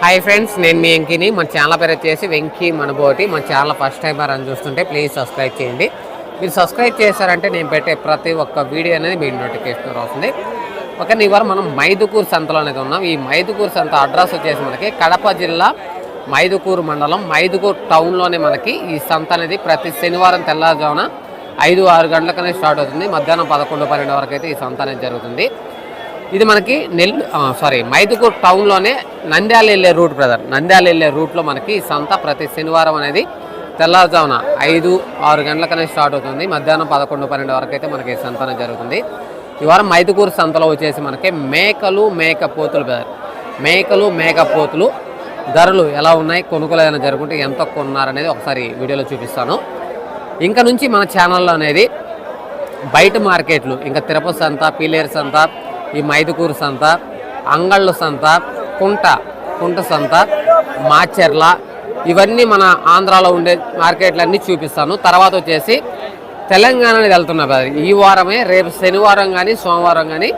Hi friends నేను మీ వెంకీని మన channel పేరు వచ్చేసి వెంకీ మనబోటి. మన ఛానల్ ఫస్ట్ టైం అని చూస్తుంటే ప్లీజ్ సబ్స్క్రైబ్ చేయండి. మీరు సబ్స్క్రైబ్ చేశారంటే నేను పెట్టే ప్రతి ఒక్క వీడియో అనేది మీ నోటిఫికేషన్ వస్తుంది. ఒక ఇవాళ మనం మైదుకూరు సంతలో అనేది ఉన్నాం. ఈ మైదుకూరు సంత అడ్రస్ వచ్చేసి మనకి కడప జిల్లా మైదుకూరు మండలం మైదుకూరు టౌన్లోనే మనకి ఈ సంత అనేది ప్రతి శనివారం తెల్లారుజామున ఐదు ఆరు గంటలకనే స్టార్ట్ అవుతుంది. మధ్యాహ్నం పదకొండు పన్నెండు వరకు అయితే ఈ సంత అనేది జరుగుతుంది. ఇది మనకి నెల్ సారీ మైదుకూర్ టౌన్లోనే నంద్యాల వెళ్ళే రూట్ బ్రదర్ నంద్యాల వెళ్ళే రూట్లో మనకి ఈ సంత ప్రతి శనివారం అనేది తెల్లవారుజామున ఐదు ఆరు గంటలకనే స్టార్ట్ అవుతుంది. మధ్యాహ్నం పదకొండు పన్నెండు వరకు అయితే మనకి ఈ సంత జరుగుతుంది. ఈ వారం మైదుకూరు సంతలో వచ్చేసి మనకి మేకలు మేక పోతులు బ్రదర్ మేకలు మేక పోతులు ధరలు ఎలా ఉన్నాయి కొనుగోలు ఏదైనా జరుగుతుంటే ఎంత కొన్నారనేది ఒకసారి వీడియోలో చూపిస్తాను. ఇంకా నుంచి మన ఛానల్లో అనేది బయట మార్కెట్లు ఇంకా తిరుపతి సంత పీలేరు సంత ఈ మైదుకూరు సంత అంగళ్ళు సంత కుంట కుంట సంత మాచెర్ల ఇవన్నీ మన ఆంధ్రాలో ఉండే మార్కెట్లన్నీ చూపిస్తాను. తర్వాత వచ్చేసి తెలంగాణకి వెళ్తున్నా ఈ వారమే రేపు శనివారం కానీ సోమవారం కానీ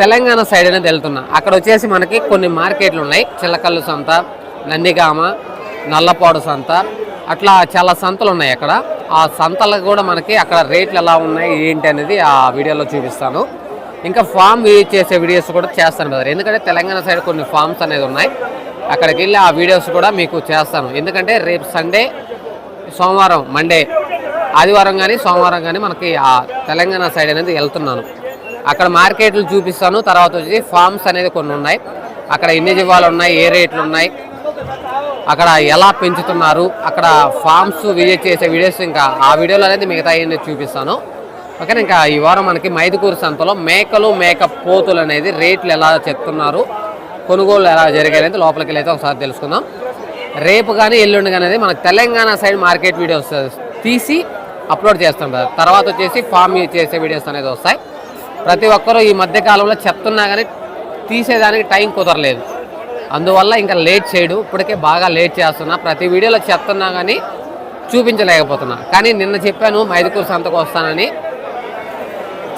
తెలంగాణ సైడ్ అనేది వెళ్తున్నా. అక్కడ వచ్చేసి మనకి కొన్ని మార్కెట్లు ఉన్నాయి. చిల్లకల్లు సంత నందిగామ నల్లపాడు సంత అట్లా చాలా సంతలు ఉన్నాయి అక్కడ. ఆ సంతలకు కూడా మనకి అక్కడ రేట్లు ఎలా ఉన్నాయి ఏంటి అనేది ఆ వీడియోలో చూపిస్తాను. ఇంకా ఫామ్ యూజ్ చేసే వీడియోస్ కూడా చేస్తాను బ్రదర్. ఎందుకంటే తెలంగాణ సైడ్ కొన్ని ఫామ్స్ అనేది ఉన్నాయి. అక్కడికి వెళ్ళి ఆ వీడియోస్ కూడా మీకు చేస్తాను. ఎందుకంటే రేపు సండే సోమవారం మండే ఆదివారం కానీ సోమవారం కానీ మనకి ఆ తెలంగాణ సైడ్ అనేది వెళ్తున్నాను. అక్కడ మార్కెట్లు చూపిస్తాను. తర్వాత వచ్చి ఫామ్స్ అనేది కొన్ని ఉన్నాయి. అక్కడ ఎన్ని జీవాలు ఉన్నాయి ఏ రేట్లు ఉన్నాయి అక్కడ ఎలా పెంచుతున్నారు అక్కడ ఫామ్స్ విజిట్ చేసే వీడియోస్ ఇంకా ఆ వీడియోలు అనేది మిగతా అన్ని చూపిస్తాను. ఓకే ఇంకా ఈ వారం మనకి మైదుకూరు సంతలో మేకలు మేక పోతులు అనేది రేట్లు ఎలా చెప్తున్నారు కొనుగోలు ఎలా జరిగాయనేది లోపలికి వెళ్ళి ఒకసారి తెలుసుకుందాం. రేపు కానీ ఎల్లుండి కానీ అనేది మనకు తెలంగాణ సైడ్ మార్కెట్ వీడియోస్ తీసి అప్లోడ్ చేస్తాం కదా తర్వాత వచ్చేసి ఫామ్ చేసే వీడియోస్ అనేది వస్తాయి. ప్రతి ఒక్కరూ ఈ మధ్యకాలంలో చెప్తున్నా కానీ తీసేదానికి టైం కుదరలేదు. అందువల్ల ఇంకా లేట్ చేయడు ఇప్పటికే బాగా లేట్ చేస్తున్నా. ప్రతి వీడియోలో చెప్తున్నా కానీ చూపించలేకపోతున్నా. కానీ నిన్న చెప్పాను మైదుకూరు సంతకు వస్తానని.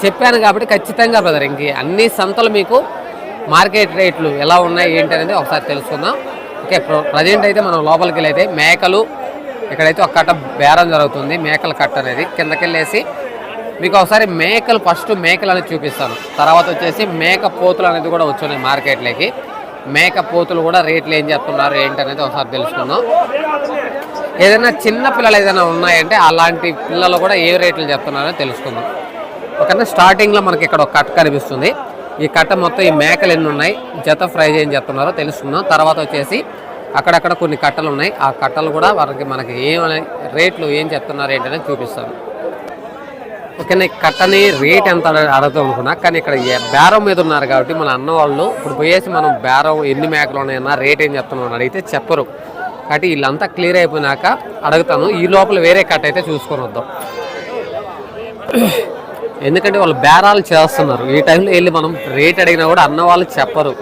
చెప్పాను కాబట్టి ఖచ్చితంగా బ్రదర్ ఇంక అన్ని సంతలు మీకు మార్కెట్ రేట్లు ఎలా ఉన్నాయి ఏంటి అనేది ఒకసారి తెలుసుకుందాం. ఓకే ప్రజెంట్ అయితే మనం లోపలికి అయితే మేకలు ఇక్కడైతే ఒక కట్ట బేరం జరుగుతుంది మేకల కట్ట అనేది కిందకెళ్ళేసి మీకు ఒకసారి మేకలు ఫస్ట్ మేకలు అనేది చూపిస్తాను. తర్వాత వచ్చేసి మేక పోతులు అనేది కూడా వచ్చున్నాయి మార్కెట్లోకి. మేక పోతులు కూడా రేట్లు ఏం చెప్తున్నారు ఏంటి అనేది ఒకసారి తెలుసుకుందాం. ఏదైనా చిన్న పిల్లలు ఏదైనా ఉన్నాయంటే అలాంటి పిల్లలు కూడా ఏ రేట్లు చెప్తున్నారో తెలుసుకుందాం. ఓకేనా స్టార్టింగ్లో మనకి ఇక్కడ ఒక కట్ట కనిపిస్తుంది. ఈ కట్ట మొత్తం ఈ మేకలు ఎన్ని ఉన్నాయి? జత ఫ్రై ఏం చెప్తున్నారో తెలుసుకుందాం. తర్వాత వచ్చేసి అక్కడక్కడ కొన్ని కట్టలు ఉన్నాయి. ఆ కట్టలు కూడా వారికి మనకి ఏం రేట్లు ఏం చెప్తున్నారు ఏంటనేది చూపిస్తాను. ఓకేనా ఈ కట్టని రేట్ ఎంత అని అడుగుతాం అనుకున్నా కానీ ఇక్కడ బేరం మీద ఉన్నారు కాబట్టి మన అన్న వాళ్ళు ఇప్పుడు పోయేసి మనం బేరం ఎన్ని మేకలు ఉన్నాయన్నా రేట్ ఏం చెప్తున్నాం అడిగితే చెప్పరు. కాబట్టి వీళ్ళంతా క్లియర్ అయిపోయినాక అడుగుతాను. ఈ లోపల వేరే కట్ట అయితే చూసుకొని వద్దాం. ఎందుకంటే వాళ్ళు బేరాలు చేస్తున్నారు. ఈ టైంలో వెళ్ళి మనం రేట్ అడిగినా కూడా అన్న వాళ్ళు చెప్పరు.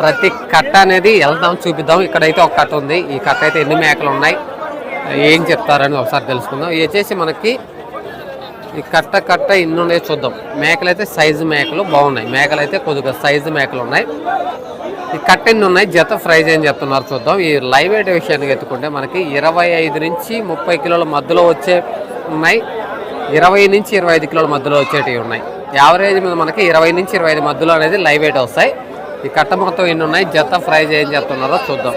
ప్రతి కట్ట అనేది వెళ్దాం చూపిద్దాం. ఇక్కడైతే ఒక కట్ట ఉంది. ఈ కట్ట అయితే ఎన్ని మేకలు ఉన్నాయి? ఏం చెప్తారని ఒకసారి తెలుసుకుందాం. ఇది వచ్చేసి మనకి ఈ కట్ట కట్ట ఇన్ని ఉన్నాయి చూద్దాం. మేకలు అయితే సైజు మేకలు బాగున్నాయి. మేకలు అయితే కొద్దిగా సైజు మేకలు ఉన్నాయి. ఈ కట్ట ఎన్ని ఉన్నాయి? జత ఫ్రైజ్ అని చెప్తున్నారు చూద్దాం. ఈ లైవ్ వెయిట్ విషయానికి ఎత్తుకుంటే మనకి ఇరవై ఐదు నుంచి ముప్పై కిలోల మధ్యలో వచ్చే ఉన్నాయి. ఇరవై నుంచి ఇరవై ఐదు కిలోల మధ్యలో వచ్చేటివి ఉన్నాయి. యావరేజ్ మీద మనకి ఇరవై నుంచి ఇరవై ఐదు మధ్యలో అనేది లైవ్ వెయిట్ వస్తాయి. ఈ కట్ట మొత్తం ఎన్ని ఉన్నాయి? జత ఫ్రైజ్ ఏం చేస్తున్నారో చూద్దాం.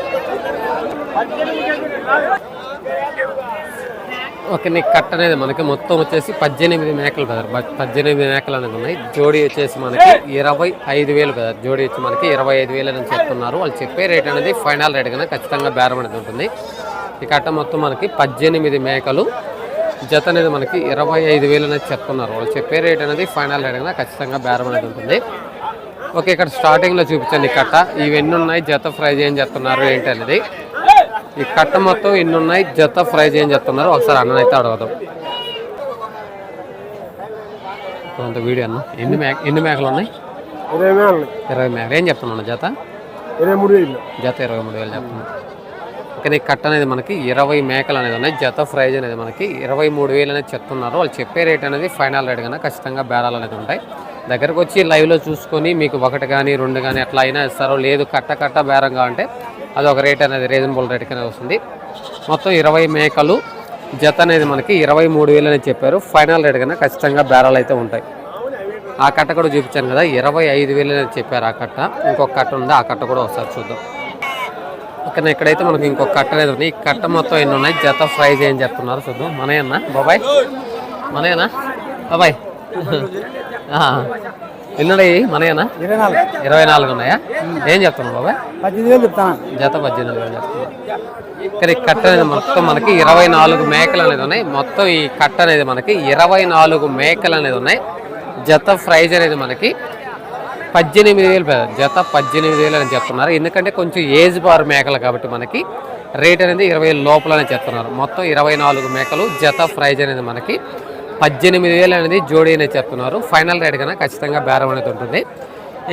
ఓకే నీ కట్ట అనేది మనకి మొత్తం వచ్చేసి పద్దెనిమిది మేకలు బ్రదర్. బ- పద్దెనిమిది మేకలు అనేది ఉన్నాయి. జోడీ వచ్చేసి మనకి ఇరవై ఐదు వేలు బ్రదర్. జోడీ వచ్చి మనకి ఇరవై ఐదు వేలు అని చెప్తున్నారు. వాళ్ళు చెప్పే రేట్ అనేది ఫైనల్ రేట్ కన్నా ఖచ్చితంగా బేరం అనేది ఉంటుంది. ఈ కట్ట మొత్తం మనకి పద్దెనిమిది మేకలు. జత అనేది మనకి ఇరవై ఐదు వేలు అనేది చెప్తున్నారు. వాళ్ళు చెప్పే రేట్ అనేది ఫైనల్ రేట్ కన్నా ఖచ్చితంగా బేరం అనేది ఉంటుంది. ఓకే ఇక్కడ స్టార్టింగ్లో చూపించండి ఈ కట్ట. ఇవన్నీ ఉన్నాయి? జత ఫ్రై చేయని చెప్తున్నారు? ఏంటి అనేది. ఈ కట్ట మొత్తం ఎన్ని ఉన్నాయి? జత ఫ్రై చేయని చెప్తున్నారు? ఒకసారి అన్న అయితే అడగదాం. కొంత వీడియో అన్న. ఎన్ని మేక ఎన్ని మేకలు ఉన్నాయి? ఇరవై మేకలు ఏం చెప్తున్నాను జత? ఇరవై మూడు వేలు. జత ఇరవై మూడు వేలు చెప్తున్నాను కానీ కట్ట అనేది మనకి ఇరవై మేకలు అనేది ఉన్నాయి. జత ప్రైజ్ అనేది మనకి ఇరవై మూడు వేలు అనేది చెప్తున్నారు. వాళ్ళు చెప్పే రేట్ అనేది ఫైనల్ రేట్ కన్నా ఖచ్చితంగా బేరాలు అనేది ఉంటాయి. దగ్గరకు వచ్చి లైవ్లో చూసుకొని మీకు ఒకటి కానీ రెండు కానీ అట్లా అయినా ఇస్తారో లేదు కట్ట కట్ట బేరం కావాలంటే అది ఒక రేట్ అనేది రీజనబుల్ రేట్ అనేది వస్తుంది. మొత్తం ఇరవై మేకలు జత అనేది మనకి ఇరవై మూడు వేలు అని చెప్పారు. ఫైనల్ రేట్ కన్నా ఖచ్చితంగా బేరాలు అయితే ఉంటాయి. ఆ కట్ట కూడా చూపించాను కదా ఇరవై ఐదు వేలు అని చెప్పారు ఆ కట్ట. ఇంకొక కట్ట ఉంది? ఆ కట్ట కూడా ఒకసారి చూద్దాం. ఇక్కడ ఇక్కడైతే మనకి ఇంకొక కట్ట అనేది ఉంది ఈ కట్ట మొత్తం ఎన్ని ఉన్నాయి? జత ప్రైజ్ ఏం చెప్తున్నారు చూద్దాం. మనయన్నా బాబాయ్? మనయేనా? బాబాయ్. ఆ. ఎన్ని ఉన్నాయి మనయేనా? ఇరవై నాలుగు. ఇరవై నాలుగు ఉన్నాయా? ఏం చెప్తున్నావు బాబాయ్? జత పద్దెనిమిది వేలు చెప్తున్నా ఇక్కడ ఈ కట్ట అనేది మొత్తం మనకి ఇరవై నాలుగు మేకలు అనేది ఉన్నాయి. మొత్తం ఈ కట్ట అనేది మనకి ఇరవై నాలుగు మేకలు అనేది ఉన్నాయి. జత ప్రైజ్ అనేది మనకి పద్దెనిమిది వేలు జత పద్దెనిమిది వేలు అని చెప్తున్నారు. ఎందుకంటే కొంచెం ఏజ్ బార్ మేకలు కాబట్టి మనకి రేట్ అనేది ఇరవై లోపలనే చెప్తున్నారు. మొత్తం ఇరవై నాలుగు మేకలు జత ప్రైజ్ అనేది మనకి పద్దెనిమిది వేలు అనేది జోడీ అనేది చెప్తున్నారు. ఫైనల్ రేట్ కన్నా ఖచ్చితంగా బేరం అనేది ఉంటుంది.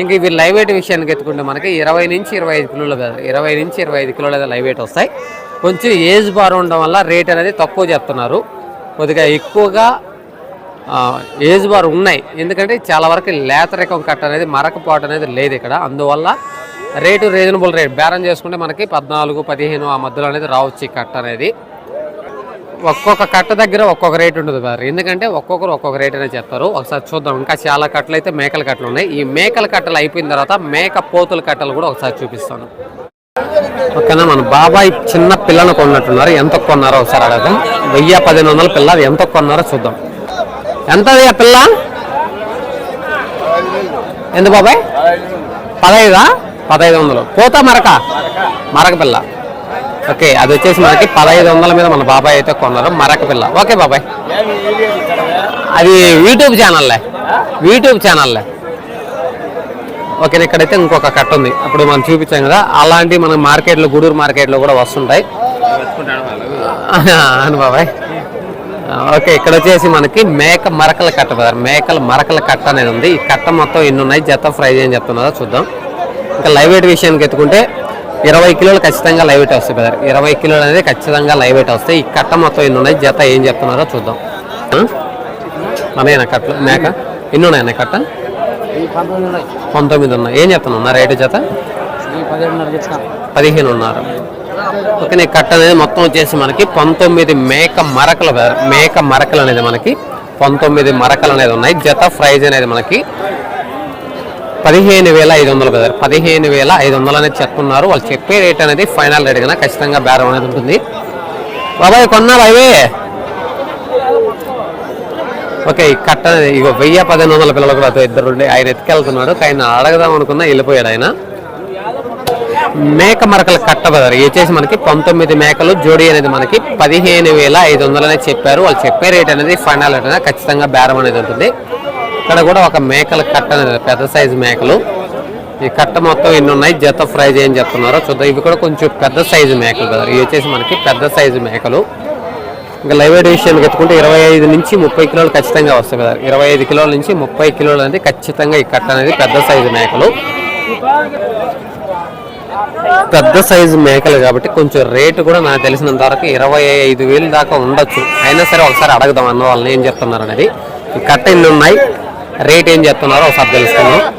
ఇంక ఇవి లైవ్ వెయిట్ విషయానికి ఎత్తుకుంటే మనకి ఇరవై నుంచి ఇరవై ఐదు కిలోలు ఇరవై నుంచి ఇరవై ఐదు కిలోలు లైవ్ వెయిట్ వస్తాయి. కొంచెం ఏజ్ బార్ ఉండడం వల్ల రేట్ అనేది తక్కువ చెప్తున్నారు. కొద్దిగా ఎక్కువగా ఏజ్ బార్ ఉన్నాయి. ఎందుకంటే చాలా వరకు లేత కట్ కట్ట అనేది మరకపోవటం అనేది లేదు ఇక్కడ. అందువల్ల రేటు రీజనబుల్ రేట్. బేరం చేసుకుంటే మనకి పద్నాలుగు పదిహేను ఆ మధ్యలో అనేది రావచ్చు ఈ కట్ట అనేది. ఒక్కొక్క కట్ట దగ్గర ఒక్కొక్క రేట్ ఉంటుంది బారు. ఎందుకంటే ఒక్కొక్కరు ఒక్కొక్క రేట్ అనేది చెప్తారు. ఒకసారి చూద్దాం. ఇంకా చాలా కట్టలు అయితే మేకల కట్టలు ఉన్నాయి. ఈ మేకల కట్టలు అయిపోయిన తర్వాత మేక పోతుల కట్టలు కూడా ఒకసారి చూపిస్తాను. ఓకేనా? మన బాబాయ్ చిన్న పిల్లను కొన్నట్టున్నారు. ఎంత కొన్నారో ఒకసారి అడగదాం. వెయ్యి పదిహేను వందల పిల్ల ఎంత కొన్నారో చూద్దాం. ఎంత అది పిల్ల? ఎంత బాబాయ్? పదహైదా? పదహైదు వందలు పోతా మరక? మరక పిల్ల. ఓకే అది వచ్చేసి మనకి పదహైదు వందల మీద మన బాబాయ్ అయితే కొన్నారు. మరక పిల్ల. ఓకే బాబాయ్. అది యూట్యూబ్ ఛానల్లే. యూట్యూబ్ ఛానల్లే. ఓకే ఇక్కడైతే ఇంకొక కట్ట ఉంది. అప్పుడు మనం చూపించాం కదా అలాంటి మన మార్కెట్లో గూడూరు మార్కెట్లో కూడా వస్తుంటాయి. అవును బాబాయ్. ఓకే ఇక్కడ వచ్చేసి మనకి మేక మరకల కట్ట బ్రదర్. మేకల మరకల కట్ట అనేది ఉంది. ఈ కట్ట మొత్తం ఎన్ని ఉన్నాయి? జత ఫ్రై అని చెప్తున్నారో చూద్దాం. ఇంకా లైవ్ వెయిట్ విషయానికి ఎత్తుకుంటే ఇరవై కిలోలు ఖచ్చితంగా లైవ్ వెయిట్ వస్తాయి బ్రదర్. ఇరవై కిలోలు అనేది ఖచ్చితంగా లైవ్ వెయిట్ వస్తాయి. ఈ కట్ట మొత్తం ఎన్ని ఉన్నాయి? జత ఏం చెప్తున్నారో చూద్దాం? మనయేనా కట్టలు మేక. ఎన్ని ఉన్నాయన్న కట్ట? పంతొమ్మిది ఉన్నాయి. ఏం చెప్తున్నా రేటు జత? పదిహేను ఉన్నారు ఓకే కట్ట అనేది మొత్తం వచ్చేసి మనకి పంతొమ్మిది మేక మరకలు మేక మరకలు అనేది మనకి పంతొమ్మిది మరకలు అనేది ఉన్నాయి. జత ప్రైజ్ అనేది మనకి పదిహేను వేల ఐదు వందలు బ్రదర్ పదిహేను వేల ఐదు వందలు అనేది చెప్తున్నారు. వాళ్ళు చెప్పే రేట్ అనేది ఫైనల్ రేట్ కన్నా ఖచ్చితంగా బేరం అనేది ఉంటుంది. బాబాయ్ కొన్నారు అవే ఓకే ఈ కట్ట అనేది ఇగో వెయ్యి పదిహేను వందల పిల్లలు కూడా ఇద్దరు ఉండి. ఆయన ఎత్తుకెళ్తున్నాడు. ఆయన అడగదాం అనుకున్నా వెళ్ళిపోయాడు ఆయన. మేక మరకల కట్ట బదర్ వచ్చేసి మనకి పంతొమ్మిది మేకలు జోడీ అనేది మనకి పదిహేను వేల ఐదు వందలు చెప్పారు. వాళ్ళు చెప్పే రేట్ అనేది ఫైనల్ రేట్ అనేది ఖచ్చితంగా బేరం అనేది ఉంటుంది. ఇక్కడ కూడా ఒక మేకల కట్ట అనేది పెద్ద సైజు మేకలు. ఈ కట్ట మొత్తం ఎన్ని ఉన్నాయి? జత ఫ్రైజ్ ఏం చెప్తున్నారో చూద్దాం. ఇవి కూడా కొంచెం పెద్ద సైజు మేకలు కదా ఇవి వచ్చేసి మనకి పెద్ద సైజు మేకలు. ఇంకా లైవ్ వెయిట్ విషయానికి ఎత్తుకుంటే ఇరవై ఐదు నుంచి ముప్పై కిలోలు ఖచ్చితంగా వస్తాయి కదా ఇరవై ఐదు కిలోల నుంచి ముప్పై కిలోలు అనేది ఖచ్చితంగా ఈ కట్ట అనేది పెద్ద సైజు మేకలు. పెద్ద సైజు మేకలు కాబట్టి కొంచెం రేటు కూడా నాకు తెలిసినంత వరకు ఇరవై ఐదు వేలు దాకా ఉండొచ్చు. అయినా సరే ఒకసారి అడగదాం అన్న వాళ్ళని ఏం చెప్తున్నారు అనేది. ఈ కట్ట ఎన్ని ఉన్నాయి? రేట్ ఏం చెప్తున్నారో ఒకసారి తెలుసుకుందాం.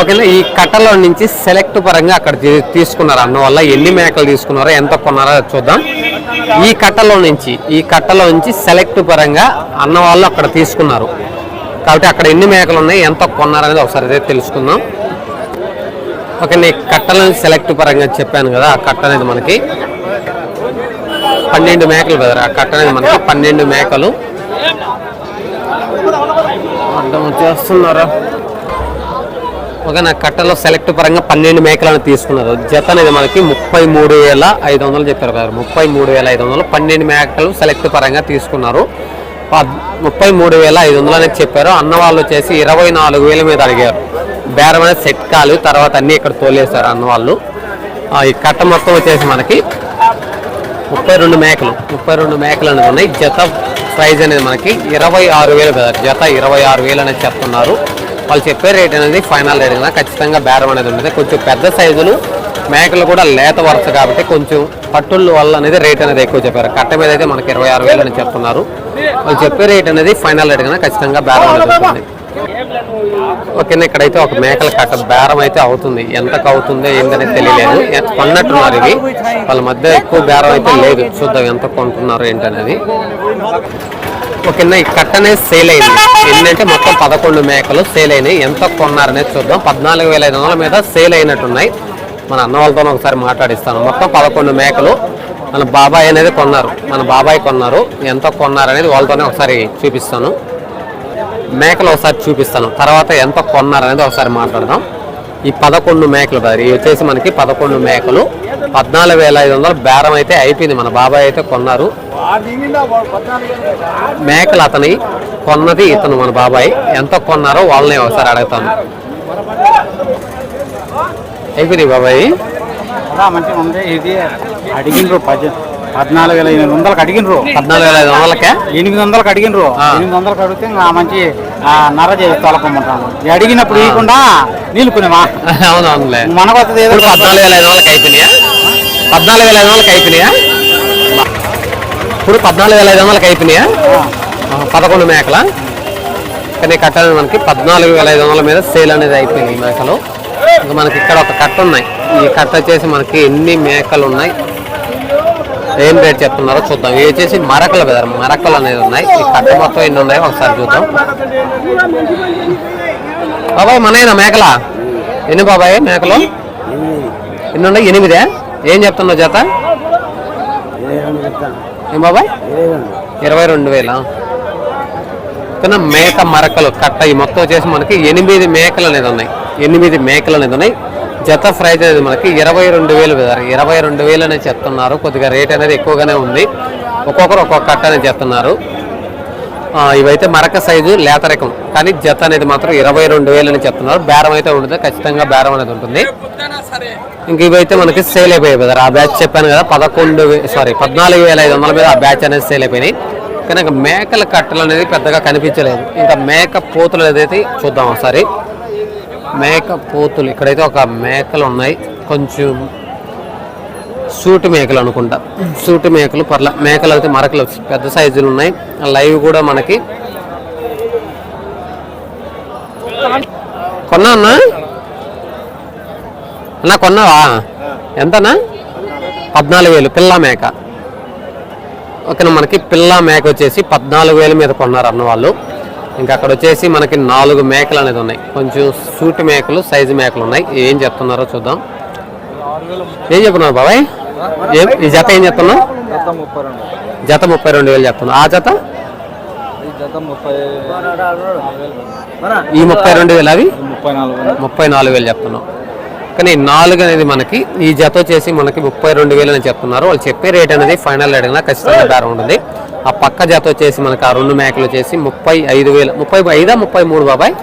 ఓకేనా? ఈ కట్టలో నుంచి సెలెక్ట్ పరంగా అక్కడ తీ- తీసుకున్నారు అన్న వల్ల ఎన్ని మేకలు తీసుకున్నారో ఎంత కొన్నారో చూద్దాం. ఈ కట్టలో నుంచి ఈ కట్టలో నుంచి సెలెక్ట్ పరంగా అన్న వాళ్ళు అక్కడ తీసుకున్నారు. కాబట్టి అక్కడ ఎన్ని మేకలు ఉన్నాయి ఎంత కొన్నారనేది ఒకసారి అయితే తెలుసుకుందాం. ఓకే నేను కట్టలను సెలెక్ట్ పరంగా చెప్పాను కదా ఆ కట్ట అనేది మనకి పన్నెండు మేకలు బ్రదర్ ఆ కట్ట అనేది మనకి పన్నెండు మేకలు. అర్థం చేస్తున్నారా? ఓకే నా కట్టలో సెలెక్ట్ పరంగా పన్నెండు మేకలను తీసుకున్నారు. జత అనేది మనకి ముప్పై మూడు వేల ఐదు వందలు చెప్పారు కదా ముప్పై మూడు వేల ఐదు వందలు పన్నెండు మేకలు సెలెక్ట్ పరంగా తీసుకున్నారు. ముప్పై మూడు వేల ఐదు వందలు అనేది చెప్పారు. అన్న వాళ్ళు వచ్చేసి ఇరవై నాలుగు వేల మీద అడిగారు. బేరం అనేది సెట్ కాలు తర్వాత అన్నీ ఇక్కడ తోలేశారు అన్న వాళ్ళు. ఆ, ఈ కట్ట మొత్తం వచ్చేసి మనకి ముప్పై రెండు మేకలు. ముప్పై రెండు మేకలు అనేది ఉన్నాయి. జత ప్రైజ్ అనేది మనకి ఇరవై ఆరు వేలు కదా. జత ఇరవై ఆరు వేలు అనేది చెప్తున్నారు. వాళ్ళు చెప్పే రేట్ అనేది ఫైనల్ రేట్ కదా. ఖచ్చితంగా బేరం అనేది ఉంటుంది కొంచెం పెద్ద సైజులు మేకలు కూడా లేత వరుస కాబట్టి కొంచెం పట్టుల వల్ల అనేది రేట్ అనేది ఎక్కువ చెప్పారు. కట్ట మీద అయితే మనకి ఇరవై ఆరు వేలు అని చెప్తున్నారు. వాళ్ళు చెప్పే రేట్ అనేది ఫైనల్ రేట్ కదా. ఖచ్చితంగా బేరం అనేది ఉంటుంది. ఓకేనా ఇక్కడైతే ఒక మేకల కట్ట బేరం అయితే అవుతుంది. ఎంతకు అవుతుందో ఏంటనేది తెలియలేదు. కొన్నట్టున్నారు ఇవి. వాళ్ళ మధ్య ఎక్కువ బేరం అయితే లేదు. చూద్దాం ఎంత కొంటున్నారు ఏంటనేది. ఓకేనా ఈ కట్ట అనేది సేల్ అయింది. ఏంటంటే మొత్తం పదకొండు మేకలు సేల్ అయినాయి. ఎంత కొన్నారనేది చూద్దాం. పద్నాలుగు వేల ఐదు వందల మీద సేల్ అయినట్టున్నాయి. మన అన్న వాళ్ళతో ఒకసారి మాట్లాడిస్తాను. మొత్తం పదకొండు మేకలు మన బాబాయ్ అనేది కొన్నారు. మన బాబాయ్ కొన్నారు. ఎంత కొన్నారనేది వాళ్ళతోనే ఒకసారి చూపిస్తాను. మేకలు ఒకసారి చూపిస్తాను. తర్వాత ఎంత కొన్నారనేది ఒకసారి మాట్లాడదాం. ఈ పదకొండు మేకలు బ్రదర్ ఇవి వచ్చేసి మనకి పదకొండు మేకలు. పద్నాలుగు వేల ఐదు వందలు బేరం అయితే అయిపోయింది. మన బాబాయ్ అయితే కొన్నారు. మేకలు అతని కొన్నది ఇతను మన బాబాయ్. ఎంత కొన్నారో వాళ్ళని ఒకసారి అడుగుతాను. అయిపోయింది బాబాయ్? మంచిగా ఉంది. ఇది పద్నాలుగు వేల ఎనిమిది వందలకు అడిగినరు. పద్నాలుగు వేల ఐదు వందలకే? ఎనిమిది వందలకు అడిగినరు. ఆ. ఎనిమిది వందలకు అడిగితే ఇంకా మంచి ఆ, నర ఈ అడిగినప్పుడు ఇవ్వకుండా నీళ్ళుకునేమా అవునవునులే. మనకు వస్తుంది ఏదో పద్నాలుగు వేల ఐదు వందలకి అయిపోయినాయా? పద్నాలుగు వేల ఐదు వందలకి అయిపోయినాయా? ఇప్పుడు పద్నాలుగు వేల ఐదు వందలకి అయిపోయినాయా? ఆ, పదకొండు మేకల? కానీ కట్ట మనకి పద్నాలుగు వేల ఐదు వందల మీద సేల్ అనేది అయిపోయింది ఈ మేకలు. ఇంకా మనకి ఇక్కడ ఒక కట్ట ఉన్నాయి. ఈ కట్ట వచ్చేసి మనకి ఎన్ని మేకలు ఉన్నాయి ఏం రేట్ చెప్తున్నారో చూద్దాం. ఇవి వచ్చేసి మరకలు కదా మరకలు అనేది ఉన్నాయి. ఈ కట్ట మొత్తం ఎన్ని ఉన్నాయో ఒకసారి చూద్దాం. బాబాయ్ మనైనా మేకలా? ఎన్ని బాబాయ్ మేకలు? ఎన్ని ఉన్నాయి? ఎనిమిదే? ఏం చెప్తున్నావు జత? ఏం బాబాయ్? ఇరవై రెండు వేల? కానీ మేక మరకలు కట్ట ఈ మొత్తం వచ్చేసి మనకి ఎనిమిది మేకలు అనేది ఉన్నాయి. ఎనిమిది మేకలు అనేది ఉన్నాయి. జత ప్రైజ్ అనేది మనకి ఇరవై రెండు వేలు ఇరవై రెండు వేలు అనేది చెప్తున్నారు. కొద్దిగా రేట్ అనేది ఎక్కువగానే ఉంది. ఒక్కొక్కరు ఒక్కొక్క కట్ట అనేది చెప్తున్నారు. ఇవైతే మరక సైజు లేతరకం. కానీ జత అనేది మాత్రం ఇరవై రెండు వేలు అని చెప్తున్నారు. బేరం అయితే ఉంటుంది ఖచ్చితంగా బేరం అనేది ఉంటుంది. ఇంక ఇవైతే మనకి సేల్ అయిపోయాయి కదా. ఆ బ్యాచ్ చెప్పాను కదా. పదకొండు సారీ పద్నాలుగు వేల ఐదు వందల మీద ఆ బ్యాచ్ అనేది సేల్ అయిపోయినాయి. కానీ ఇంకా మేకల కట్టలు అనేది పెద్దగా కనిపించలేదు. ఇంకా మేక పోతులు ఏదైతే చూద్దాం ఒకసారి. మేక పోతులు. ఇక్కడైతే ఒక మేకలు ఉన్నాయి. కొంచెం సూటి మేకలు అనుకుంటా. సూటి మేకలు పర్ల మేకలు అయితే మరకలు పెద్ద సైజులు ఉన్నాయి. లైవ్ కూడా మనకి. కొన్నా అన్నా? అన్నా కొన్నావా? ఎంతనా? పద్నాలుగు వేలు. పిల్ల మేక. ఓకేనా మనకి పిల్ల మేక వచ్చేసి పద్నాలుగు వేల మీద కొన్నారు అన్న వాళ్ళు. ఇంకా అక్కడ వచ్చేసి మనకి నాలుగు మేకలు అనేది ఉన్నాయి. కొంచెం సూటి మేకలు సైజు మేకలు ఉన్నాయి. ఏం చెప్తున్నారో చూద్దాం. ఏం చెప్తున్నారు బాబాయ్? ఏం ఈ జత ఏం చెప్తున్నావు? జత ముప్పై రెండు వేలు చెప్తున్నావు. ఆ జత? ఈ ముప్పై రెండు వేలు అవి? ముప్పై నాలుగు ముప్పై నాలుగు వేలు చెప్తున్నాం కానీ నాలుగు అనేది మనకి ఈ జత వచ్చేసి మనకి ముప్పై రెండు వేలు అని చెప్తున్నారు. వాళ్ళు చెప్పే రేట్ అనేది ఫైనల్ అడిగినా ఖచ్చితంగా బేరం ఉంటుంది. ఆ పక్క జత వచ్చేసి మనకి ఆ రెండు మేకలు వచ్చేసి ముప్పై ఐదు వేలు. ముప్పై ఐదా ముప్పై మూడు బాబాయ్?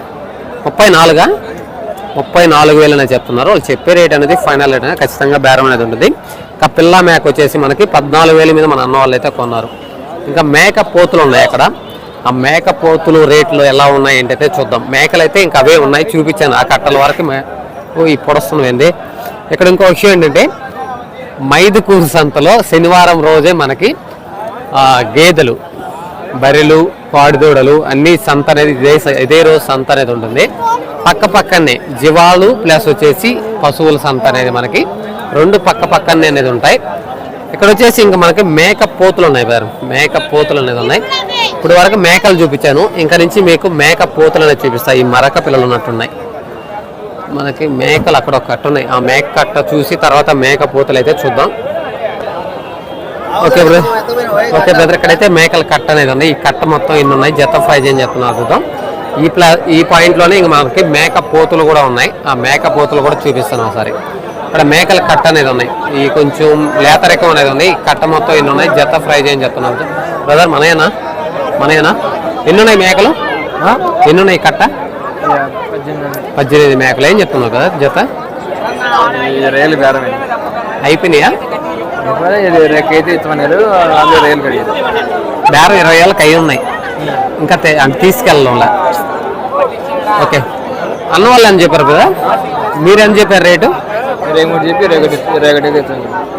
ముప్పై నాలుగా? ముప్పై నాలుగు వేలు అని చెప్తున్నారు. వాళ్ళు చెప్పే రేట్ అనేది ఫైనల్ రేట్ అనేది ఖచ్చితంగా బేరం అనేది ఉంటుంది. ఇంకా పిల్ల మేక వచ్చేసి మనకి పద్నాలుగు వేల మీద మన అన్న వాళ్ళు అయితే కొన్నారు. ఇంకా మేక పోతులు ఉన్నాయి అక్కడ. ఆ మేక పోతులు రేట్లు ఎలా ఉన్నాయి ఏంటైతే చూద్దాం. మేకలు అయితే ఇంకా అవే ఉన్నాయి. చూపించాను. ఆ కట్టల వరకు మే ఈ పొడుస్తున్నాయండి ఇక్కడ ఇంకో విషయం ఏంటంటే మైదుకూరు సంతలో శనివారం రోజే మనకి గేదెలు బర్రెలు పాడిదూడలు అన్ని సంత అనేది ఇదే స- ఇదే రోజు సంత అనేది ఉంటుంది. పక్క పక్కనే జీవాలు ప్లస్ వచ్చేసి పశువుల సంత అనేది మనకి రెండు పక్క పక్కనే అనేది ఉంటాయి. ఇక్కడ వచ్చేసి ఇంకా మనకి మేక పోతులు ఉన్నాయి బారు మేక పోతులు అనేది ఉన్నాయి. ఇప్పుడు వరకు మేకలు చూపించాను. ఇంకా నుంచి మీకు మేక పోతులు అనేది చూపిస్తాయి ఈ మరక పిల్లలు ఉన్నట్టున్నాయి. మనకి మేకలు అక్కడ ఒక కట్ట ఉన్నాయి. ఆ మేక కట్ట చూసి తర్వాత మేక పూతలు అయితే చూద్దాం. ఓకే బ్రదర్ ఓకే బ్రదర్ ఇక్కడైతే మేకల కట్ట అనేది ఉంది. ఈ కట్ట మొత్తం ఇన్ని ఉన్నాయి? జత ఫైజ్ అని చెప్తున్నారు చూద్దాం. ఈ ప్లా ఈ పాయింట్లోనే ఇంక మనకి మేక పోతులు కూడా ఉన్నాయి. ఆ మేక పోతులు కూడా చూపిస్తాను ఒకసారి. ఇక్కడ మేకల కట్ట అనేది ఉన్నాయి. ఈ కొంచెం లేతరకం అనేది ఉంది. ఈ కట్ట మొత్తం ఎన్ని ఉన్నాయి? జత ఫ్రై చేయని చెప్తున్నారు బ్రదర్ మనయేనా? మనయేనా? ఎన్ని ఉన్నాయి మేకలు? ఎన్ని ఉన్నాయి కట్ట? పద్దెనిమిది మేకలు. ఏం చెప్తున్నావు కదా జత? రైలు బేరమే అయిపోయినాయా? రైలు బేరం ఇరవై ఏళ్ళకి అయి ఉన్నాయి. ఇంకా తే- అంటే తీసుకెళ్ళడంలా ఓకే. అన్న వాళ్ళు అని చెప్పారు కదా? మీరు అని చెప్పారు రేటు? చెప్పి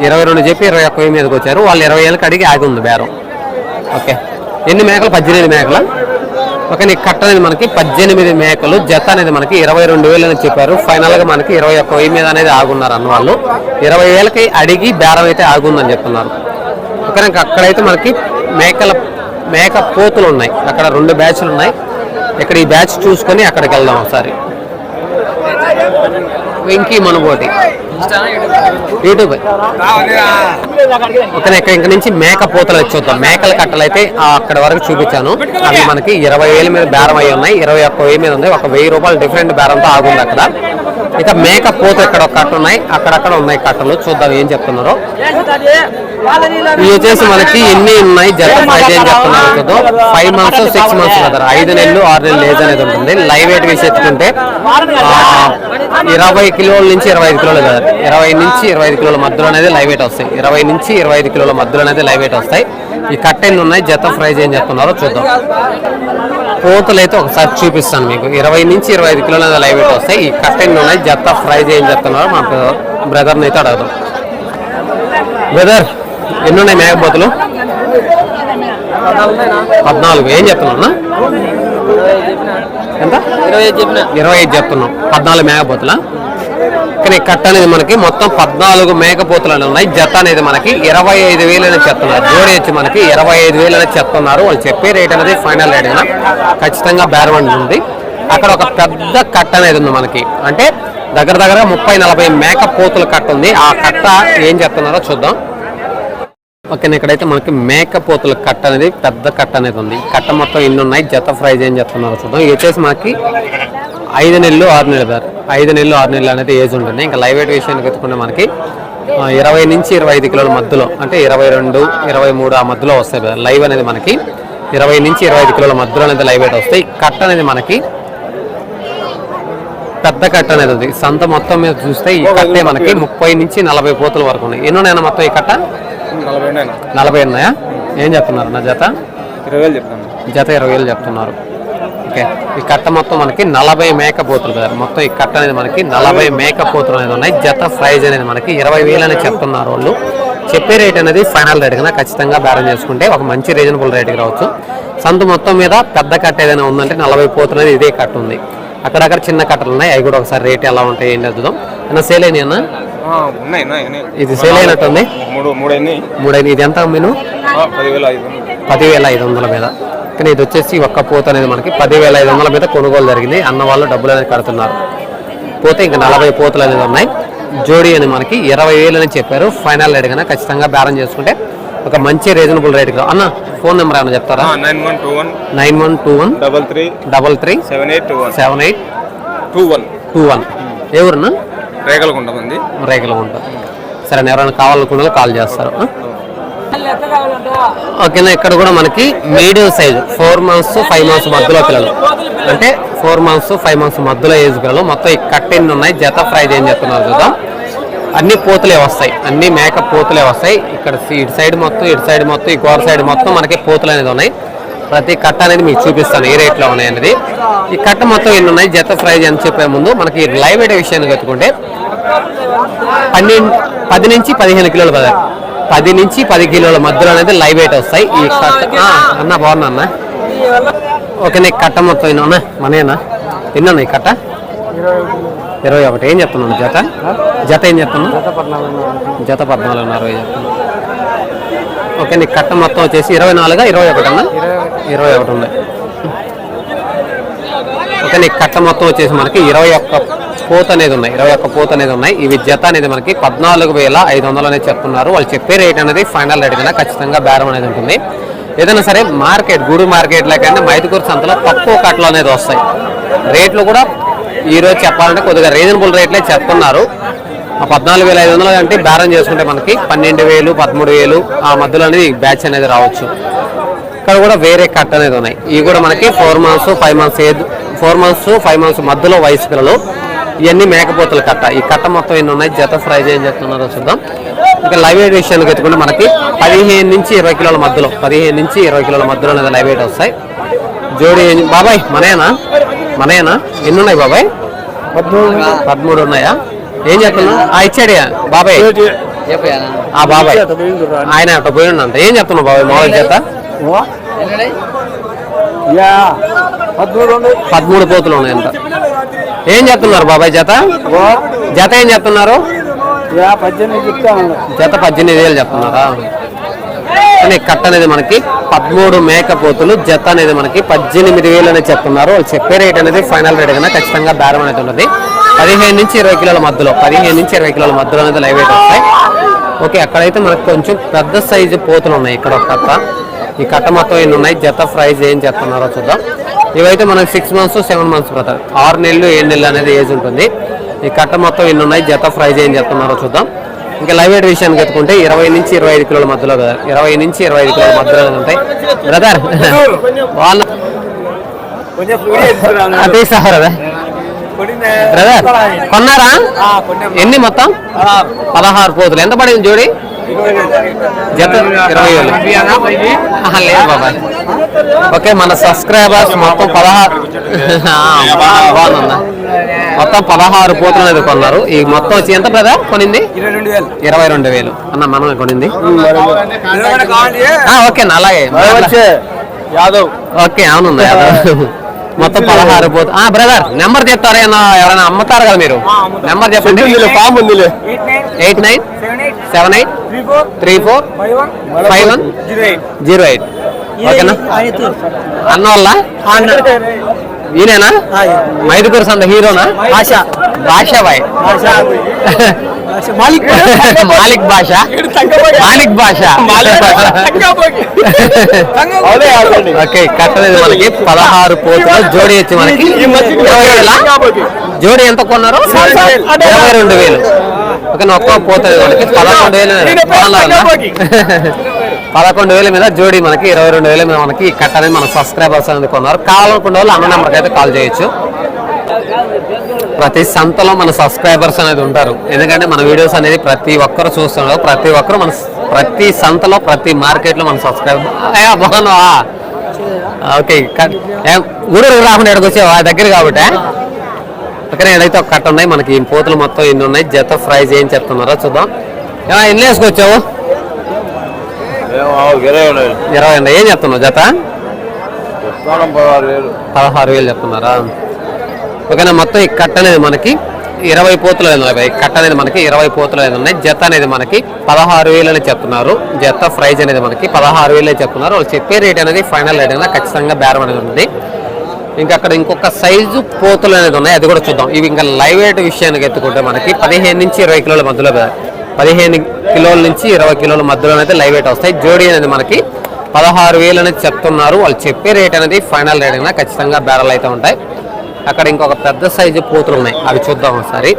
ఇరవై రెండు చెప్పి ఇరవై ఒక్క మీదకి వచ్చారు. వాళ్ళు ఇరవై ఏళ్ళకి అడిగి ఆగి ఉంది బేరం. ఓకే. ఎన్ని మేకలు? పద్దెనిమిది మేకల? ఓకే కట్ట అనేది మనకి పద్దెనిమిది మేకలు జత అనేది మనకి ఇరవై రెండు వేలు అని చెప్పారు. ఫైనల్గా మనకి ఇరవై ఒక్క వెయ్యి మీద అనేది ఆగున్నారు అన్న వాళ్ళు ఇరవై వేలకి అడిగి బేరం అయితే ఆగుందని చెప్తున్నారు. ఓకే అక్కడైతే మనకి మేకల మేక పోతులు ఉన్నాయి. అక్కడ రెండు బ్యాచ్లు ఉన్నాయి. ఇక్కడ ఈ బ్యాచ్ చూసుకొని అక్కడికి వెళ్దాం ఒకసారి. వెంకీ మనబోటి. యూట్యూబ్. ఓకే ఇక్కడ ఇంక నుంచి మేక పూతలు వచ్చి చూద్దాం. మేకల కట్టలు అయితే అక్కడ వరకు చూపించాను. అవి మనకి ఇరవై వేల మీద బేరం అయి ఉన్నాయి. ఇరవై ఒక్క వెయ్యి మీద ఉంది. ఒక వెయ్యి రూపాయలు డిఫరెంట్ బేరంతో ఆగుంది అక్కడ. ఇక మేక పూతలు ఇక్కడ ఒక కట్ట ఉన్నాయి. అక్కడక్కడ ఉన్నాయి కట్టలు. చూద్దాం ఏం చెప్తున్నారో. ఇవి వచ్చేసి మనకి ఎన్ని ఉన్నాయి? జత ప్రైజ్ ఏం చెప్తున్నారు చూద్దాం. ఫైవ్ మంత్స్ సిక్స్ మంత్స్ కదా. ఐదు నెలలు ఆరు నెలలు ఏజ్ అనేది ఉంటుంది. లైవ్ వెయిట్ వేసి ఎత్తుకుంటే ఇరవై కిలోల నుంచి ఇరవై ఐదు కిలోలు కదా. ఇరవై నుంచి ఇరవై ఐదు కిలోల మధ్యలో అనేది లైవ్ వెయిట్ వస్తాయి. ఇరవై నుంచి ఇరవై ఐదు కిలోల మధ్యలో అనేది లైవ్ వెయిట్ వస్తాయి. ఈ కట్ ఎన్ని ఉన్నాయి? జత ప్రైజ్ ఏం చెప్తున్నారో చూద్దాం. పోతులు అయితే ఒకసారి చూపిస్తాను మీకు. ఇరవై నుంచి ఇరవై ఐదు కిలోల లైవ్ వెయిట్ వస్తాయి. ఈ కట్ ఎన్ని ఉన్నాయి? జత ప్రైజ్ ఏం చెప్తున్నారో మా బ్రదర్ని అయితే అడగదాం. బ్రదర్ ఎన్ని ఉన్నాయి మేకపోతులు? పద్నాలుగు. ఏం చెప్తున్నా ఎంత? ఇరవై ఐదు ఇరవై ఐదు చెప్తున్నాం. పద్నాలుగు మేకపోతుల? కానీ కట్ట అనేది మనకి మొత్తం పద్నాలుగు మేకపోతులు అనేవి ఉన్నాయి. జత అనేది మనకి ఇరవై ఐదు వేలు అనేది చెప్తున్నారు. జోడి వచ్చి మనకి ఇరవై ఐదు వేలు అనేది చెప్తున్నారు. వాళ్ళు చెప్పే రేట్ అనేది ఫైనల్ రేట్ అయినా ఖచ్చితంగా బేరవండి ఉంది. అక్కడ ఒక పెద్ద కట్ట అనేది ఉంది మనకి. అంటే దగ్గర దగ్గర ముప్పై నలభై మేకపోతుల కట్ట ఉంది. ఆ కట్ట ఏం చెప్తున్నారో చూద్దాం. ఓకే ఇక్కడైతే మనకి మేకపోతుల కట్ట అనేది పెద్ద కట్ట అనేది ఉంది. కట్ట మొత్తం ఎన్ని ఉన్నాయి? జత ప్రైజ్ ఏం చెప్తున్నారు చూద్దాం. ఇది వచ్చేసి మనకి ఐదు నెలలు ఆరు నెలలు సార్. ఐదు నెలలు ఆరు నెలలు అనేది ఏజ్ ఉంటుంది. ఇంకా లైవ్ వెయిట్ విషయానికి ఎత్తుకుంటే మనకి ఇరవై నుంచి ఇరవై ఐదు కిలోల మధ్యలో అంటే ఇరవై రెండు ఇరవై మూడు ఆ మధ్యలో వస్తాయి కదా లైవ్ అనేది మనకి ఇరవై నుంచి ఇరవై ఐదు కిలోల మధ్యలో అనేది లైవ్ వెయిట్ వస్తాయి. కట్ట అనేది మనకి పెద్ద కట్ట అనేది ఉంది. సంత మొత్తం మీద చూస్తే ఈ కట్టే మనకి ముప్పై నుంచి నలభై పోతుల వరకు ఉన్నాయి. ఎన్నోనైనా మొత్తం ఈ కట్ట? నలభై ఉన్నాయా ఏం చెప్తున్నారు నా జత? ఇరవై వేలు చెప్తాను జత ఇరవై వేలు చెప్తున్నారు. ఓకే. ఈ కట్ట మొత్తం మనకి నలభై మేకపోతులు కదా. మొత్తం ఈ కట్ట అనేది మనకి నలభై మేకపోతులు అనేది ఉన్నాయి. జత ప్రైజ్ అనేది మనకి ఇరవై వేలు అనేది చెప్తున్నారు వాళ్ళు. చెప్పే రేట్ అనేది ఫైనల్ రేట్ కన్నా ఖచ్చితంగా బేరం చేసుకుంటే ఒక మంచి రీజనబుల్ రేట్కి రావచ్చు. సంత మొత్తం మీద పెద్ద కట్ట ఏదైనా ఉందంటే నలభై పోతులు అనేది ఇదే కట్ట ఉంది. అక్కడక్కడ చిన్న కట్టలు ఉన్నాయి. అవి కూడా ఒకసారి రేట్ ఎలా ఉంటాయి ఏంటి అద్దుదాం అన్న సేల్ అన్న? ఉన్నాయి. ఇది సేల్ అయినట్టుంది మూడు మూడైదు ఇది ఎంత మీను పదివేల ఐదు వందలు. పదివేల ఐదు వందల మీద. కానీ ఇది వచ్చేసి ఒక్క పూత అనేది మనకి పదివేల ఐదు వందల మీద కొనుగోలు జరిగింది. అన్న వాళ్ళు డబ్బులు అనేది కడుతున్నారు. పోతే ఇంకా నలభై పూతలు అనేది ఉన్నాయి. జోడీ అని మనకి ఇరవై వేలు అని చెప్పారు. ఫైనల్ రేట్ కన్నా ఖచ్చితంగా బేరం చేసుకుంటే ఒక మంచి రీజనబుల్ రేట్ అన్న ఫోన్ నెంబర్ ఏమైనా చెప్తారా? Nine one two one. Nine one two one. Double three. Double three. Seven eight two one. Seven eight two one. Two one. ఎవరున్నా ఉంటుంది రేఖలు ఉంటారు సరే ఎవరైనా కావాలనుకున్న కాల్ చేస్తారు. ఓకేనా ఇక్కడ కూడా మనకి medium size four months five months మధ్యలో పిల్లలు. అంటే ఫోర్ మంత్స్ ఫైవ్ మంత్స్ మధ్యలో ఏజ్ పిల్లలు. మొత్తం ఈ కట్టెన్ని ఉన్నాయి. జత ప్రైజ్ ఏం చెప్తున్నారు చూద్దాం. అన్ని పోతులే వస్తాయి. అన్ని మేక పోతులే వస్తాయి. ఇక్కడ ఇటు సైడ్ మొత్తం ఇటు సైడ్ మొత్తం ఈ గోర సైడ్ మొత్తం మనకి పోతులు అనేది ఉన్నాయి. ప్రతి కట్ట అనేది మీకు చూపిస్తాను ఏ రేట్లో ఉన్నాయి అనేది. ఈ కట్ట మొత్తం ఎన్ని ఉన్నాయి? జత ప్రైజ్ అని చెప్పే ముందు మనకి లైవ్ వెయిట్ విషయాన్ని కట్టుకుంటే పన్నెండు పది నుంచి పదిహేను కిలోలు పద పది నుంచి పది కిలోల మధ్యలో అనేది లైవ్ వెయిట్ వస్తాయి. ఈ అన్న బాగున్నా అన్న? ఓకే నీకు కట్ట మొత్తం ఎన్ని ఉన్నా మనేనా ఎన్ని ఉన్నాయి కట్ట? ఇరవై ఒకటి. ఏం చెప్తున్నాను జత? జత ఏం చెప్తున్నా జత పద్నాలుగున్నర వెయ్యి చెప్తున్నా ఓకే నీకు కట్ట మొత్తం వచ్చేసి ఇరవై నాలుగా ఇరవై ఒకటి అన్న? ఇరవై ఒకటి ఉన్నాయి ఓకే నీకు కట్ట మొత్తం వచ్చేసి మనకి ఇరవై ఒక్క పోత అనేది ఉన్నాయి. ఇరవై ఒక్క పోత అనేది ఉన్నాయి. ఇవి జత అనేది మనకి పద్నాలుగు వేల ఐదు వందలు అనేది చెప్తున్నారు. వాళ్ళు చెప్పే రేట్ అనేది ఫైనల్ రేట్ కన్నా ఖచ్చితంగా బేరం అనేది ఉంటుంది. ఏదైనా సరే మార్కెట్ గూడు మార్కెట్లో కంటే మైదుకూరు సంతలో తక్కువ కట్టలు అనేది వస్తాయి. రేట్లు కూడా ఈరోజు చెప్పాలంటే కొద్దిగా రీజనబుల్ రేట్లే చెప్తున్నారు. ఆ పద్నాలుగు వేల ఐదు వందలు అంటే బేరం చేసుకుంటే మనకి పన్నెండు వేలు పదమూడు వేలు ఆ మధ్యలో అనేది బ్యాచ్ అనేది రావచ్చు. ఇక్కడ కూడా వేరే కట్ అనేది ఉన్నాయి. ఇవి కూడా మనకి four months five months age four months five months మధ్యలో వయసు పిల్లలు ఇవన్నీ మేకపోతుల కట్ట. ఈ కట్ట మొత్తం ఎన్ని ఉన్నాయి? జత ప్రైజ్ ఏం చెప్తున్నారో చూద్దాం. ఇంకా లైవ్ వెయిట్ విషయానికి ఎత్తుకుంటే మనకి పదిహేను నుంచి ఇరవై కిలోల మధ్యలో పదిహేను నుంచి ఇరవై కిలోల మధ్యలో అనేది లైవ్ వెయిట్ వస్తాయి. జోడి బాబాయ్ మనయేనా? మనయేనా? ఎన్ని ఉన్నాయి బాబాయ్? పదమూడు ఉన్నాయా? ఏం చెప్తున్నా ఆ ఇచ్చాడు బాబాయ్. ఆ బాబాయ్. ఆయన అట్ట పోయిండంట ఏం చెప్తున్నావు బాబాయ్? మామూలు చేత పదమూడు పోతులు ఉన్నాయంట. ఏం చెప్తున్నారు బాబాయ్ జత? జత ఏం చెప్తున్నారు జత పద్దెనిమిది వేలు చెప్తున్నారా కానీ కట్ట అనేది మనకి పదమూడు మేకపోతులు జత అనేది మనకి పద్దెనిమిది వేలు అనేది చెప్తున్నారు. వాళ్ళు చెప్పే రేట్ అనేది ఫైనల్ రేట్ కన్నా ఖచ్చితంగా బేరం అనేది ఉన్నది. పదిహేను నుంచి ఇరవై కిలోల మధ్యలో పదిహేను నుంచి ఇరవై కిలోల మధ్యలో అనేది లైవ్ వెయిట్ వస్తాయి. ఓకే అక్కడైతే మనకు కొంచెం పెద్ద సైజు పోతులు ఉన్నాయి. ఇక్కడ ఒక కట్ట. ఈ కట్ట మొత్తం ఎన్ని ఉన్నాయి? జత ప్రైజ్ ఏం చెప్తున్నారో చూద్దాం. ఇవైతే మనకి six months seven months brother ఆరు నెలలు ఏడు నెలలు అనేది ఏజ్ ఉంటుంది. ఈ కట్ట మొత్తం ఎన్ని ఉన్నాయి? జత ప్రైజ్ ఏం చెప్తున్నారో చూద్దాం. ఇంకా లైవ్ వెయిట్ విషయానికి ఎత్తుకుంటే ఇరవై నుంచి ఇరవై ఐదు కిలోల మధ్యలో కదా ఇరవై నుంచి ఇరవై ఐదు కిలోల మధ్యలో ఉంటాయి? బ్రదర్ వాళ్ళ తీసారు కదా బ్రదర్ కొన్నారా? ఎన్ని మొత్తం? పదహారు పోతులు. ఎంత పడింది జోడి? జత ఇరవై వేలు లేదు బాబాయ్ ఓకే మన సబ్స్క్రైబర్స్ మొత్తం పదహారు. మొత్తం పదహారు పోతులు అనేది కొన్నారు. ఈ మొత్తం వచ్చి ఎంత బ్రదర్ కొనింది? ఇరవై రెండు వేలు. అన్న మనమే కొనింది. ఓకే అలాగే. యాదవ్ ఓకే అవునుంది యాదవ్. మొత్తం పదహారు పోతు ఆ బ్రదర్ నెంబర్ చెప్తారా? అన్న ఎవరైనా అమ్ముతారు కదా మీరు? నెంబర్ చెప్పండి. ఫామ్ ఉందిలే. Eight nine seven eight three four five one zero eight ఓకేనా అన్న వాళ్ళ ఈయనేనా? మైదుకూరు సంత హీరోనా? భాష. భాష బాయ్. మాలిక్ మాలిక్ భాష. మాలిక్ భాష. ఓకే కట్టలేదు మనకి. పదహారు పోతులు జోడి వచ్చి మనకి? జోడి ఎంత కొన్నారు? ఇరవై రెండు వేలు. ఓకే ఒక్క పోతుంది మనకి పదకొండు వేలు? పదకొండు వేల మీద జోడి మనకి ఇరవై రెండు వేల మీద మనకి కట్ట అనేది మన సబ్స్క్రైబర్స్ అనేది కొన్నారు. కావాలనుకున్న వాళ్ళు అన్న నెంబర్కి అయితే కాల్ చేయొచ్చు. ప్రతి సంతలో మన సబ్స్క్రైబర్స్ అనేది ఉంటారు. ఎందుకంటే మన వీడియోస్ అనేది ప్రతి ఒక్కరు చూస్తున్నారు ప్రతి ఒక్కరు మన ప్రతి సంతలో ప్రతి మార్కెట్లో మన సబ్స్క్రైబర్. ఓకే క- ఏం, ఊరూరు రాకుండా ఇక్కడికి వచ్చావా? దగ్గర కాబట్టి ఓకే ఏదైతే ఒక కట్ట ఉన్నాయి మనకి ఈ పోతులు మొత్తం ఎన్ని ఉన్నాయి. జత ప్రైజ్ ఏం చెప్తున్నారో చూద్దాం. ఏమన్నా ఎన్ని వేసుకొచ్చావు? ఇరవై అండి ఏం చెప్తున్నావు జత? పదహారు వేలు చెప్తున్నారా? ఓకేనా మొత్తం ఈ కట్ట అనేది మనకి ఇరవై పోతులు అనేది కట్ట అనేది మనకి ఇరవై పోతులు అనేది ఉన్నాయి. జత అనేది మనకి పదహారు వేలు చెప్తున్నారు. జత ప్రైజ్ అనేది మనకి పదహారు వేలు చెప్తున్నారు. వాళ్ళు చెప్పే రేట్ అనేది ఫైనల్ రేట్ అనేది ఖచ్చితంగా బేరం అనేది ఉంది. ఇంకా అక్కడ ఇంకొక సైజు పోతులు అనేది ఉన్నాయి. అది కూడా చూద్దాం. ఇవి ఇంకా లైవ్ వెయిట్ విషయానికి ఎత్తుకుంటే మనకి పదిహేను నుంచి ఇరవై కిలోల మధ్యలో పదిహేను కిలోల నుంచి ఇరవై కిలోల మధ్యలో అయితే లైవ్ వెయిట్ వస్తాయి. జోడీ అనేది మనకి పదహారు వేలు అనేది చెప్తున్నారు. వాళ్ళు చెప్పే రేట్ అనేది ఫైనల్ రేట్ అయినా ఖచ్చితంగా బేరలు అయితే ఉంటాయి. అక్కడ ఇంకొక పెద్ద సైజు పోతులు ఉన్నాయి. అవి చూద్దాం ఒకసారి.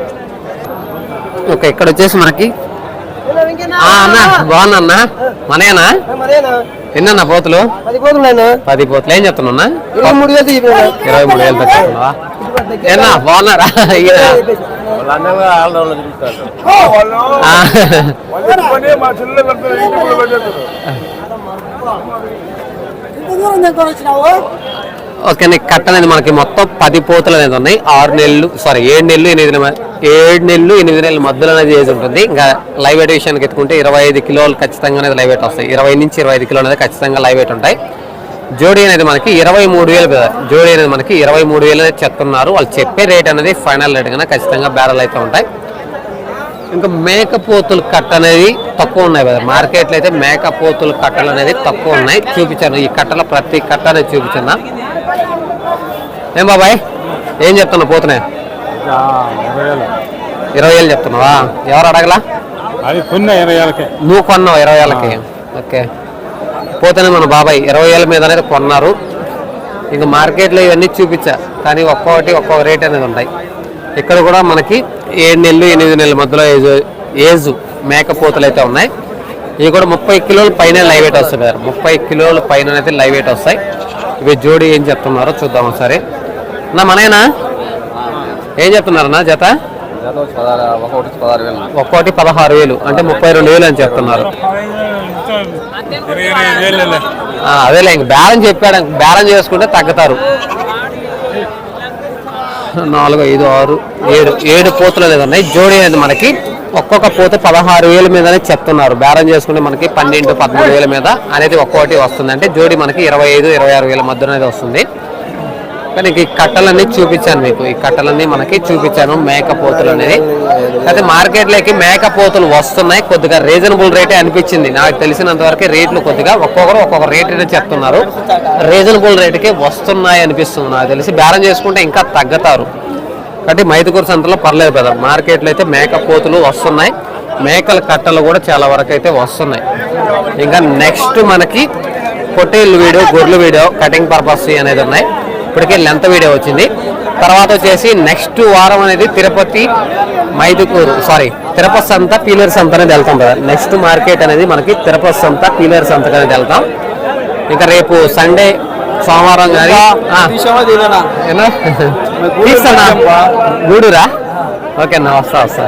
ఓకే ఇక్కడ వచ్చేసి మనకి. ఆ, అన్న బాగున్నా అన్న? మనేనా ఎన్నన్నా పోతులు? పది పోతులు. ఏం చెప్తున్నా ఇరవై మూడు వేలు చెప్పినా ఇరవై మూడు వేలు ఏనా బాగున్నారా ఓకే కట్ట అనేది మనకి మొత్తం పది పోతులు అనేది ఉన్నాయి. ఆరు నెలలు సారీ ఏడు నెలలు ఎనిమిది ఏడు నెలలు ఎనిమిది నెలల మధ్యలో అనేది ఏజ్ ఉంటుంది. ఇంకా లైవ్ వెయిట్ విషయానికి ఎత్తుకుంటే ఇరవై ఐదు కిలోలు ఖచ్చితంగా అనేది లైవ్ వెయిట్ వస్తాయి. ఇరవై నుంచి ఇరవై ఐదు కిలోలు అనేది ఖచ్చితంగా లైవ్ వెయిట్ ఉంటాయి. జోడీ అనేది మనకి ఇరవై మూడు వేలు కదా. జోడీ అనేది మనకి ఇరవై మూడు వేలు అనేది చెప్తున్నారు. వాళ్ళు చెప్పే రేట్ అనేది ఫైనల్ రేట్ కన్నా ఖచ్చితంగా బ్యారల్ అయితే ఉంటాయి. ఇంకా మేకపోతులు కట్ట అనేది తక్కువ ఉన్నాయి కదా. మార్కెట్లో అయితే మేకపోతులు కట్టలు అనేది తక్కువ ఉన్నాయి. చూపించాను. ఈ కట్టలో ప్రతి కట్ట అనేది చూపించాను ఏం బాబాయ్? ఏం చెప్తున్నావు పోతున్నాయి. ఇరవై వేలు చెప్తున్నావా? ఎవరు అడగలా? అది కొన్న ఇరవై ఏళ్ళకి. నువ్వు కొన్నావు ఇరవై ఏళ్ళకి. ఓకే. పోతేనే మన బాబాయ్ ఇరవై ఏళ్ళ మీద అనేది కొన్నారు. ఇంకా మార్కెట్లో ఇవన్నీ చూపించా. కానీ ఒక్కొక్కటి ఒక్కొక్క రేట్ అనేది ఉంటాయి. ఇక్కడ కూడా మనకి ఏడు నెలలు ఎనిమిది నెలల మధ్యలో ఏజ్ ఏజ్ మేకపోతలు అయితే ఉన్నాయి. ఇవి కూడా ముప్పై కిలోల పైన లైవ్ వెయిట్ వస్తాయి ముప్పై కిలోల పైన అయితే లైవ్ వెయిట్ వస్తాయి. ఇవి జోడి ఏం చెప్తున్నారో చూద్దాం ఒకసారి. నా మనేనా ఏం చెప్తున్నారన్నా జత? ఒక్కోటి పదహారు వేలు అంటే ముప్పై రెండు వేలు అని చెప్తున్నారు. అదేలే ఇంక బేరం చెప్పాడు బేరం చేసుకుంటే తగ్గుతారు. నాలుగు ఐదు ఆరు ఏడు ఏడు పోతులు అనేది ఉన్నాయి. జోడీ అనేది మనకి ఒక్కొక్క పోతే పదహారు వేల మీదనే చెప్తున్నారు. బేరం చేసుకుంటే మనకి పన్నెండు పదమూడు వేల మీద అనేది ఒక్కొక్కటి వస్తుంది. అంటే జోడి మనకి ఇరవై ఐదు ఇరవై ఆరు వేల మధ్య అనేది వస్తుంది. కానీ ఈ కట్టలన్నీ చూపించాను మీకు. ఈ కట్టలన్నీ మనకి చూపించాను మేకపోతులు అనేది అయితే మార్కెట్లోకి మేకపోతులు వస్తున్నాయి కొద్దిగా రీజనబుల్ రేటే అనిపించింది. నాకు తెలిసినంత వరకు రేట్లు కొద్దిగా ఒక్కొక్కరు ఒక్కొక్క రేట్ చెప్తున్నారు. రీజనబుల్ రేటుకే వస్తున్నాయి అనిపిస్తుంది నాకు తెలిసి. బేరం చేసుకుంటే ఇంకా తగ్గుతారు. కాబట్టి మైదుకూరు సంతలో పర్లేదు కదా మార్కెట్లో అయితే మేకపోతులు వస్తున్నాయి. మేకల కట్టలు కూడా చాలా వరకు అయితే వస్తున్నాయి. ఇంకా నెక్స్ట్ మనకి పొట్టేళ్ళు వీడియో గొర్రెల వీడియో కటింగ్ పర్పస్ అనేది ఉన్నాయి. ఇప్పటికే లెంత్ వీడియో వచ్చింది. తర్వాత వచ్చేసి నెక్స్ట్ వారం అనేది తిరుపతి మైదుకూరు సారీ తిరుపతి సంత పీలర్ సంత అనేది వెళ్తాం కదా నెక్స్ట్ మార్కెట్ అనేది మనకి తిరుపతి సంత పీలర్ సంత అనేది వెళ్తాం. ఇంకా రేపు సండే సోమవారం కానీ? తీస్తానా గూడూరా ఓకేనా వస్తా వస్తా.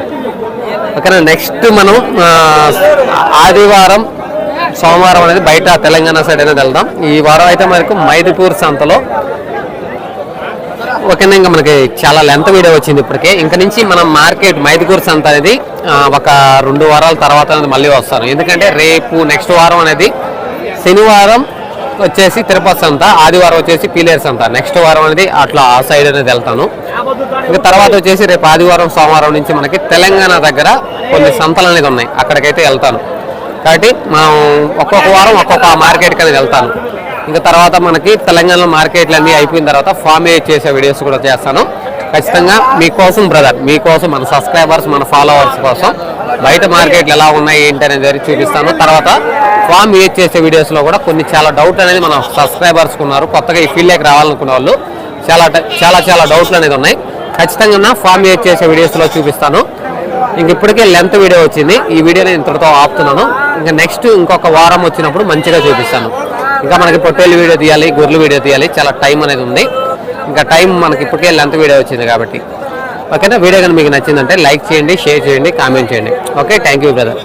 ఓకేనా నెక్స్ట్ మనం ఆదివారం సోమవారం అనేది బయట తెలంగాణ సైడ్ అనేది వెళ్దాం. ఈ వారం అయితే మనకు మైదుపూర్ సంతలో ఓకేనా ఇంకా మనకి చాలా లెంత్ వీడియో వచ్చింది ఇప్పటికే. ఇంకా నుంచి మనం మార్కెట్ మైదుగూరు సంత అనేది ఒక రెండు వారాల తర్వాత అనేది మళ్ళీ వస్తాను. ఎందుకంటే రేపు నెక్స్ట్ వారం అనేది శనివారం వచ్చేసి తిరుపతి సంత ఆదివారం వచ్చేసి పీలేరు సంత. నెక్స్ట్ వారం అనేది అట్లా ఆ సైడ్ అనేది వెళ్తాను. ఇంకా తర్వాత వచ్చేసి రేపు ఆదివారం సోమవారం నుంచి మనకి తెలంగాణ దగ్గర కొన్ని సంతలు అనేది ఉన్నాయి. అక్కడికైతే వెళ్తాను. కాబట్టి మనం ఒక్కొక్క వారం ఒక్కొక్క మార్కెట్కి అనేది వెళ్తాను. ఇంకా తర్వాత మనకి తెలంగాణలో మార్కెట్లు అన్నీ అయిపోయిన తర్వాత ఫామ్ చేసే వీడియోస్ కూడా చేస్తాను. ఖచ్చితంగా మీకోసం బ్రదర్ మీకోసం మన సబ్స్క్రైబర్స్ మన ఫాలోవర్స్ కోసం బయట మార్కెట్లు ఎలా ఉన్నాయి ఏంటి అనేది చూపిస్తాను. తర్వాత ఫామ్ ఏజ్ చేసే వీడియోస్లో కూడా కొన్ని చాలా డౌట్ అనేది మన సబ్స్క్రైబర్స్కి ఉన్నారు కొత్తగా ఈ ఫీల్డ్లోకి రావాలనుకున్న వాళ్ళు చాలా చాలా చాలా డౌట్లు అనేది ఉన్నాయి. ఖచ్చితంగా ఫామ్ ఏజ్ చేసే వీడియోస్లో చూపిస్తాను. ఇంక ఇప్పటికే లెంత్ వీడియో వచ్చింది. ఈ వీడియోని ఇంతటితో ఆపుతున్నాను. ఇంకా నెక్స్ట్ ఇంకొక వారం వచ్చినప్పుడు మంచిగా చూపిస్తాను. ఇంకా మనకి పొట్టేళ్ళు వీడియో తీయాలి గొర్రెలు వీడియో తీయాలి. చాలా టైం అనేది ఉంది. ఇంకా టైం మనకి ఇప్పటికే లెంత్ వీడియో వచ్చింది కాబట్టి. ఓకేనా? వీడియో కానీ మీకు నచ్చిందంటే లైక్ చేయండి షేర్ చేయండి కామెంట్ చేయండి. ఓకే? Thank you brother.